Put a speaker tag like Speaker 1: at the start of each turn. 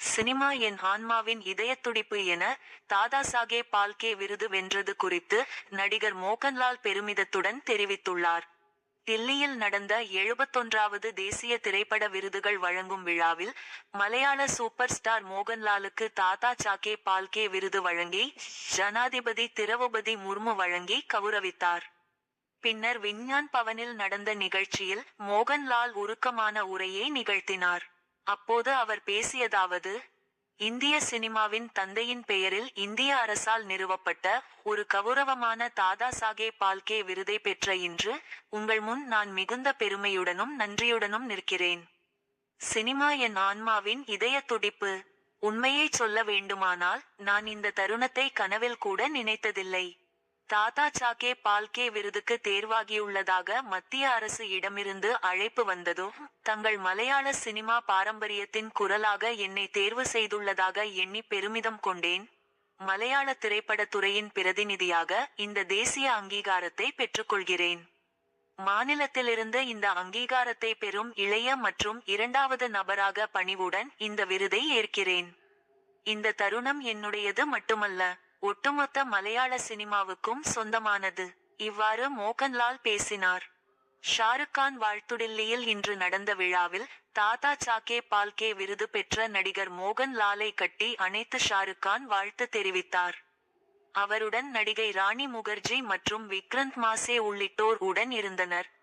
Speaker 1: Cinema என் ஆன்மாவின் இதயத்துடிப்பு என தாதா சாகே பால்கே விருது வென்றது குறித்து நடிகர் மோகன்லால் பெருமிதத்துடன் தெரிவித்துள்ளார். தில்லியில் நடந்த எழுபத்தொன்றாவது தேசிய திரைப்பட விருதுகள் வழங்கும் விழாவில் மலையாள சூப்பர் ஸ்டார் மோகன்லாலுக்கு தாதா சாக்கே பால்கே விருது வழங்கி ஜனாதிபதி திரௌபதி முர்மு வழங்கி கௌரவித்தார். பின்னர் விஞ்ஞான் பவனில் நடந்த நிகழ்ச்சியில் மோகன்லால் உருக்கமான உரையை நிகழ்த்தினார். அப்போது அவர் பேசியதாவது இந்திய சினிமாவின் தந்தையின் பெயரில் இந்திய அரசால் நிறுவப்பட்ட ஒரு கௌரவமான தாதா சாகே பால்கே விருதை பெற்ற இன்று உங்கள் முன் நான் மிகுந்த பெருமையுடனும் நன்றியுடனும் நிற்கிறேன். சினிமா என் ஆன்மாவின் இதய துடிப்பு. உண்மையைச் சொல்ல வேண்டுமானால் நான் இந்த தருணத்தை கனவில் கூட நினைத்ததில்லை. தாத்தா சாக்கே பால்கே விருதுக்கு தேர்வாகியுள்ளதாக மத்திய அரசு இடமிருந்து அழைப்பு வந்ததும் தங்கள் மலையாள சினிமா பாரம்பரியத்தின் குரலாக என்னை தேர்வு செய்துள்ளதாக எண்ணி பெருமிதம் கொண்டேன். மலையாள திரைப்படத் துறையின் பிரதிநிதியாக இந்த தேசிய அங்கீகாரத்தை பெற்றுக்கொள்கிறேன். மாநிலத்திலிருந்து இந்த அங்கீகாரத்தை பெறும் இளைய மற்றும் இரண்டாவது நபராக பணிவுடன் இந்த விருதை ஏற்கிறேன். இந்த தருணம் என்னுடையது மட்டுமல்ல ஒட்டுமொத்த மலையாள சினிமாவுக்கும் சொந்தமானது. இவ்வாறு மோகன்லால் பேசினார். ஷாருக் கான் வாழ்த்துடில்லியில் இன்று நடந்த விழாவில் தாத்தா சாக்கே பால்கே விருது பெற்ற நடிகர் மோகன் லாலை கட்டி அனைத்து ஷாருக் கான் வாழ்த்து தெரிவித்தார். அவருடன் நடிகை ராணி முகர்ஜி மற்றும் விக்ரந்த் மாசே உள்ளிட்டோர் உடன் இருந்தனர்.